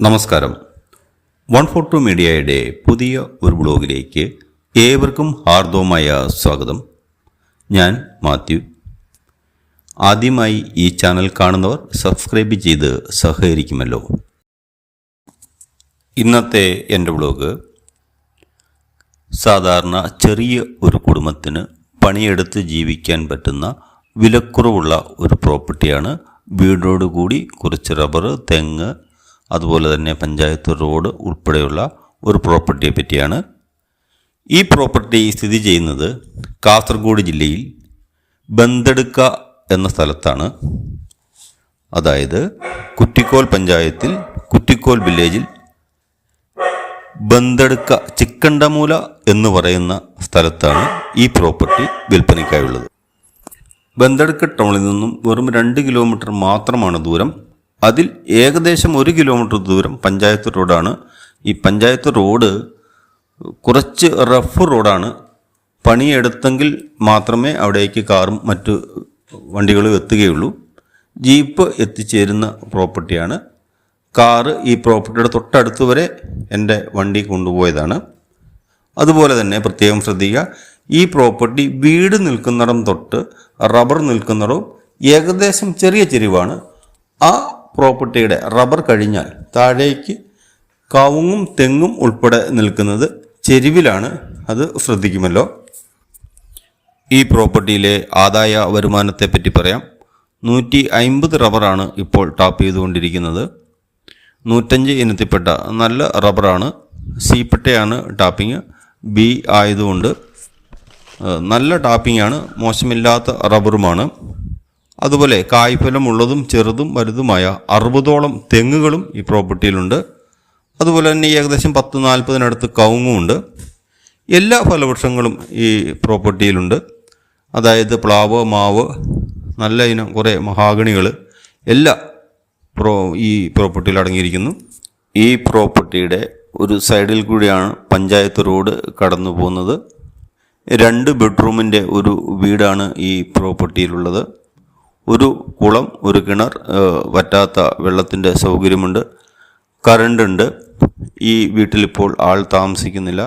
നമസ്കാരം. One four to മീഡിയയുടെ പുതിയ ഒരു ബ്ലോഗിലേക്ക് ഏവർക്കും ഹാർദവമായ സ്വാഗതം. ഞാൻ മാത്യു. ആദ്യമായി ഈ ചാനൽ കാണുന്നവർ സബ്സ്ക്രൈബ് ചെയ്ത് സഹകരിക്കുമല്ലോ. ഇന്നത്തെ എന്റെ ബ്ലോഗ് സാധാരണ ചെറിയ ഒരു കുടുംബത്തിന് പണിയെടുത്ത് ജീവിക്കാൻ പറ്റുന്ന വിലക്കുറവുള്ള ഒരു പ്രോപ്പർട്ടിയാണ്. വീടോടുകൂടി കുറച്ച് റബ്ബർ തെങ്ങ് അതുപോലെ തന്നെ പഞ്ചായത്ത് റോഡ് ഉൾപ്പെടെയുള്ള ഒരു പ്രോപ്പർട്ടിയെ പറ്റിയാണ്. ഈ പ്രോപ്പർട്ടി സ്ഥിതി ചെയ്യുന്നത് കാസർഗോഡ് ജില്ലയിൽ ബന്തെടുക്ക എന്ന സ്ഥലത്താണ്. അതായത് കുറ്റിക്കോൽ പഞ്ചായത്തിൽ കുറ്റിക്കോൽ വില്ലേജിൽ ബന്തെടുക്ക ചിക്കണ്ടമൂല എന്ന് പറയുന്ന സ്ഥലത്താണ് ഈ പ്രോപ്പർട്ടി വിൽപ്പനയ്ക്കായുള്ളത്. ബന്തെടുക്ക ടൗണിൽ നിന്നും വെറും രണ്ട് കിലോമീറ്റർ മാത്രമാണ് ദൂരം. അതിൽ ഏകദേശം ഒരു കിലോമീറ്റർ ദൂരം പഞ്ചായത്ത് റോഡാണ്. ഈ പഞ്ചായത്ത് റോഡ് കുറച്ച് റഫ് റോഡാണ്. പണിയെടുത്തെങ്കിൽ മാത്രമേ അവിടേക്ക് കാറും മറ്റു വണ്ടികളും എത്തുകയുള്ളൂ. ജീപ്പ് എത്തിച്ചേരുന്ന പ്രോപ്പർട്ടിയാണ്. കാറ് ഈ പ്രോപ്പർട്ടിയുടെ തൊട്ടടുത്ത് വരെ എന്റെ വണ്ടി കൊണ്ടുപോയതാണ്. അതുപോലെ തന്നെ പ്രത്യേകം ശ്രദ്ധിക്കുക ഈ പ്രോപ്പർട്ടി വീട് നിൽക്കുന്നിടം തൊട്ട് റബ്ബർ നിൽക്കുന്നിടവും ഏകദേശം ചെറിയ ചെരിവാണ്. ആ പ്രോപ്പർട്ടിയുടെ റബ്ബർ കഴിഞ്ഞാൽ താഴേക്ക് കവുങ്ങും തെങ്ങും ഉൾപ്പെടെ നിൽക്കുന്നത് ചെരിവിലാണ്. അത് ശ്രദ്ധിക്കുമല്ലോ. ഈ പ്രോപ്പർട്ടിയിലെ ആദായ വരുമാനത്തെ പറ്റി പറയാം. നൂറ്റി അൻപത് റബ്ബറാണ് ഇപ്പോൾ ടാപ്പ് ചെയ്തുകൊണ്ടിരിക്കുന്നത്. നൂറ്റഞ്ച് ഇനത്തിൽപ്പെട്ട നല്ല റബ്ബറാണ് പട്ടയാണ് ടാപ്പിംഗ് ബി ആയതുകൊണ്ട് നല്ല ടാപ്പിംഗ് ആണ് മോശമില്ലാത്ത റബ്ബറുമാണ്. അതുപോലെ കായ്ഫലം ഉള്ളതും ചെറുതും വലുതുമായ അറുപതോളം തെങ്ങുകളും ഈ പ്രോപ്പർട്ടിയിലുണ്ട്. അതുപോലെ തന്നെ ഏകദേശം പത്ത് നാൽപ്പതിനടുത്ത് കവുങ്ങുമുണ്ട് എല്ലാ ഫലവൃക്ഷങ്ങളും ഈ പ്രോപ്പർട്ടിയിലുണ്ട്. അതായത് പ്ലാവ് മാവ് നല്ല ഇനം കുറേ മഹാഗണികൾ എല്ലാ പ്രോ ഈ പ്രോപ്പർട്ടിയിൽ അടങ്ങിയിരിക്കുന്നു. ഈ പ്രോപ്പർട്ടിയുടെ ഒരു സൈഡിൽ കൂടിയാണ് പഞ്ചായത്ത് റോഡ് കടന്നു പോകുന്നത്. രണ്ട് ബെഡ്റൂമിന്റെ ഒരു വീടാണ് ഈ പ്രോപ്പർട്ടിയിലുള്ളത്. ഒരു കുളം ഒരു കിണർ വറ്റാത്ത വെള്ളത്തിന്റെ സൗകര്യമുണ്ട്. കറണ്ട് ഉണ്ട് ഈ വീട്ടിലിപ്പോൾ ആൾ താമസിക്കുന്നില്ല.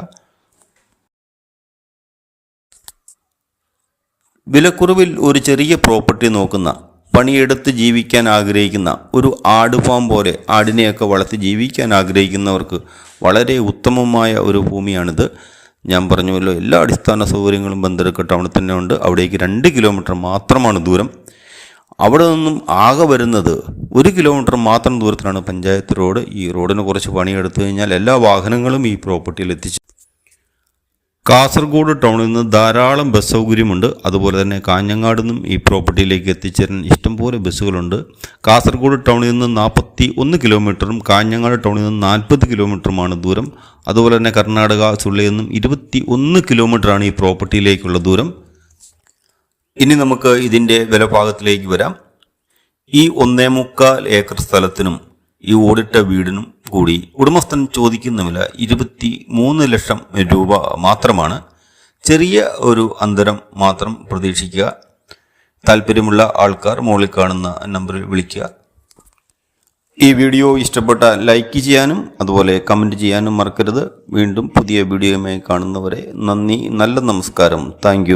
വിലക്കുറവിൽ ഒരു ചെറിയ പ്രോപ്പർട്ടി നോക്കുന്ന പണിയെടുത്ത് ജീവിക്കാൻ ആഗ്രഹിക്കുന്ന ഒരു ആട് ഫാം പോലെ ആടിനെയൊക്കെ വളർത്തി ജീവിക്കാൻ ആഗ്രഹിക്കുന്നവർക്ക് വളരെ ഉത്തമമായ ഒരു ഭൂമിയാണിത്. ഞാൻ പറഞ്ഞുവല്ലോ എല്ലാ അടിസ്ഥാന സൗകര്യങ്ങളും ബന്ദരക്ക ടൗണിൽ തന്നെ ഉണ്ട്. അവിടേക്ക് രണ്ട് കിലോമീറ്റർ മാത്രമാണ് ദൂരം. അവിടെ നിന്നും ആകെ വരുന്നത് ഒരു കിലോമീറ്റർ മാത്രം ദൂരത്തിലാണ് പഞ്ചായത്ത് റോഡ്. ഈ റോഡിന് കുറച്ച് പണിയെടുത്തു കഴിഞ്ഞാൽ എല്ലാ വാഹനങ്ങളും ഈ പ്രോപ്പർട്ടിയിൽ എത്തിച്ചു. കാസർഗോഡ് ടൗണിൽ നിന്ന് ധാരാളം ബസ് സൗകര്യമുണ്ട്. അതുപോലെ തന്നെ കാഞ്ഞങ്ങാട് നിന്നും ഈ പ്രോപ്പർട്ടിയിലേക്ക് എത്തിച്ചേരാൻ ഇഷ്ടംപോലെ ബസ്സുകളുണ്ട് കാസർഗോഡ് ടൗണിൽ നിന്ന് നാൽപ്പത്തി ഒന്ന് കിലോമീറ്ററും കാഞ്ഞങ്ങാട് ടൗണിൽ നിന്ന് നാൽപ്പത് കിലോമീറ്ററുമാണ് ദൂരം. അതുപോലെ തന്നെ കർണാടക സുള്ളിയിൽ നിന്നും ഇരുപത്തി ഒന്ന് കിലോമീറ്ററാണ് ഈ പ്രോപ്പർട്ടിയിലേക്കുള്ള ദൂരം. ഇനി നമുക്ക് ഇതിന്റെ വിലഭാഗത്തിലേക്ക് വരാം. ഈ ഒന്നേ മുക്കാൽ ഏക്കർ സ്ഥലത്തിനും ഈ ഓടിട്ട വീടിനും കൂടി ഉടമസ്ഥൻ ചോദിക്കുന്ന വില ഇരുപത്തി മൂന്ന് ലക്ഷം രൂപ മാത്രമാണ്. ചെറിയ ഒരു അന്തരം മാത്രം പ്രതീക്ഷിക്കുക. താല്പര്യമുള്ള ആൾക്കാർ മുകളിൽ കാണുന്ന നമ്പറിൽ വിളിക്കുക. ഈ വീഡിയോ ഇഷ്ടപ്പെട്ട ലൈക്ക് ചെയ്യാനും അതുപോലെ കമന്റ് ചെയ്യാനും മറക്കരുത്. വീണ്ടും പുതിയ വീഡിയോയുമായി കാണുന്നവരെ നന്ദി നല്ല നമസ്കാരം. താങ്ക്